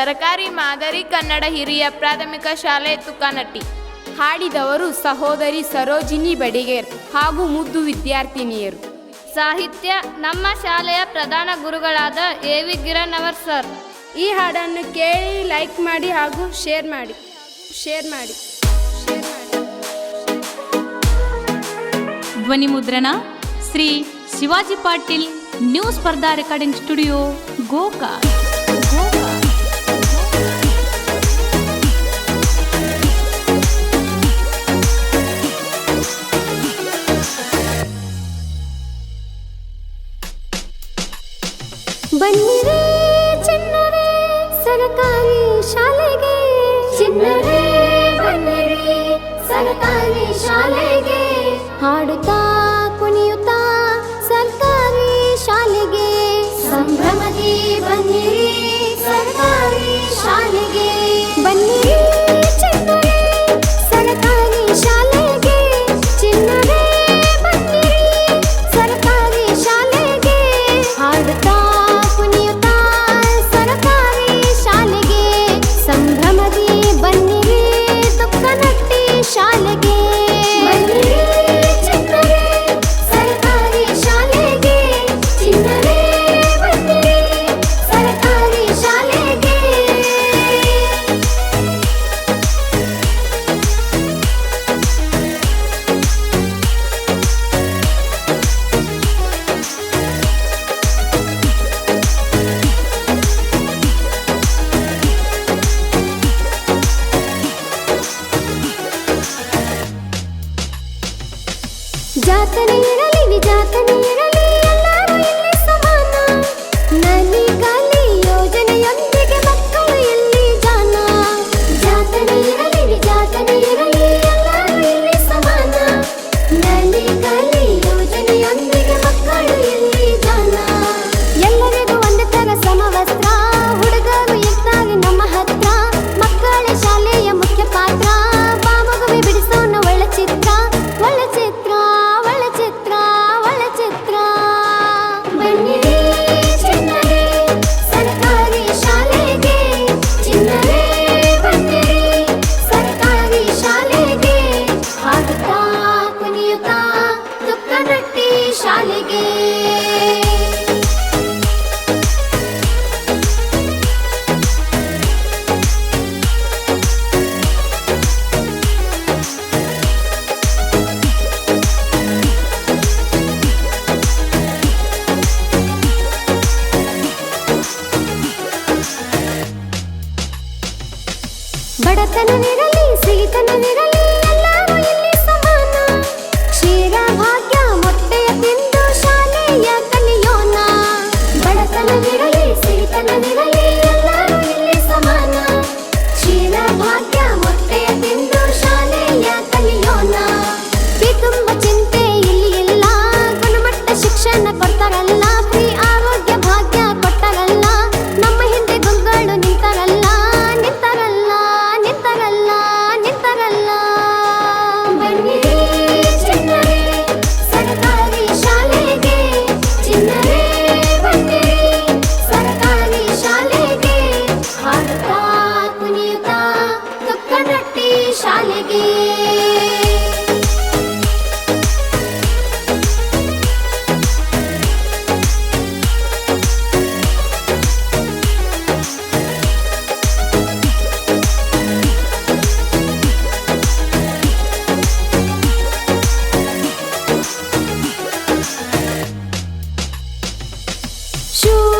ಸರಕಾರಿ ಮಾದರಿ ಕನ್ನಡ ಹಿರಿಯ ಪ್ರಾಥಮಿಕ ಶಾಲೆ ತುಕಾನಟ್ಟಿ. ಹಾಡಿದವರು ಸಹೋದರಿ ಸರೋಜಿನಿ ಬಡಿಗೇರ್ ಹಾಗೂ ಮುದ್ದು ವಿದ್ಯಾರ್ಥಿನಿಯರು. ಸಾಹಿತ್ಯ ನಮ್ಮ ಶಾಲೆಯ ಪ್ರಧಾನ ಗುರುಗಳಾದ ಎ ವಿ ಗಿರಣವರ್ ಸರ್. ಈ ಹಾಡನ್ನು ಕೇಳಿ ಲೈಕ್ ಮಾಡಿ ಹಾಗೂ ಶೇರ್ ಮಾಡಿ. ಶೇರ್ ಮಾಡಿ. ಧ್ವನಿ ಮುದ್ರಣ Shri Shivaji Patil new Spardha recording studio Gokak. ಬನ್ನಿ ರೇ ಚಿನ್ನರೇ ಸರಕಾರಿ ಶಾಲೆಗೆ ಚಿನ್ನರೇ ಬನ್ನಿರಿ ಸರಕಾರಿ ಶಾಲೆಗೆ ಹಾಡುತ್ತಾ रात नहीं সালে গিয়ে Shoo!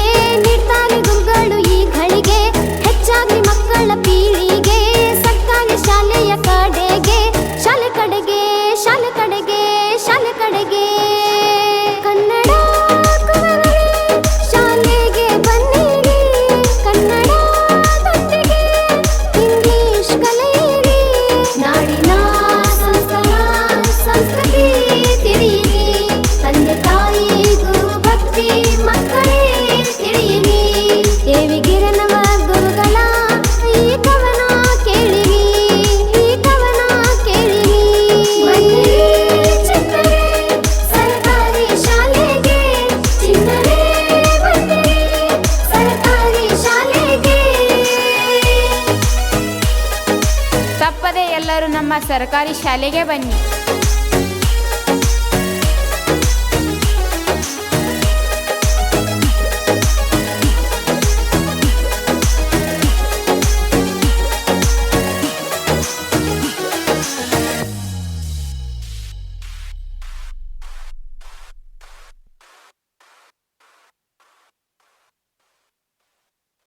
सरकारी शाले बनी